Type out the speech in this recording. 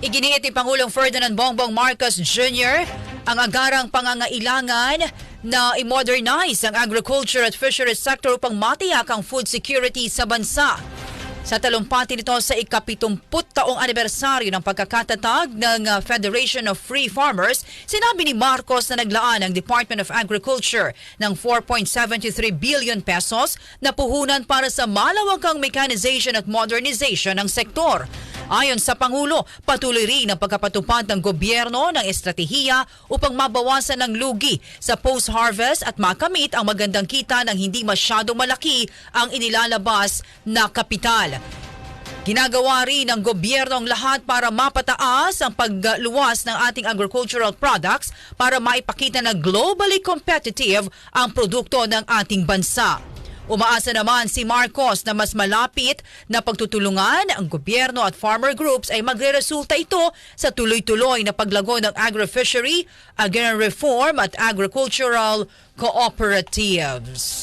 Iginiit ni Pangulong Ferdinand Bongbong Marcos Jr. ang agarang pangangailangan na i-modernize ang agriculture at fisheries sector upang matiyak ang food security sa bansa. Sa talumpati nito sa ikapitumput taong anibersaryo ng pagkakatatag ng uh, Federation of Free Farmers, sinabi ni Marcos na naglaan ang Department of Agriculture ng 4.73 billion pesos na puhunan para sa malawakang mechanization at modernization ng sektor. Ayon sa Pangulo, patuloy rin ang pagkapatupad ng gobyerno ng estratehiya upang mabawasan ang lugi sa post-harvest at makamit ang magandang kita ng hindi masyadong malaki ang inilalabas na kapital. Ginagawa rin ng gobyerno ang lahat para mapataas ang pagluwas ng ating agricultural products para maipakita na globally competitive ang produkto ng ating bansa. Umaasa naman si Marcos na mas malapit na pagtutulungan ang gobyerno at farmer groups ay magre-resulta ito sa tuloy-tuloy na paglago ng agri-fishery, agrarian reform at agricultural cooperatives.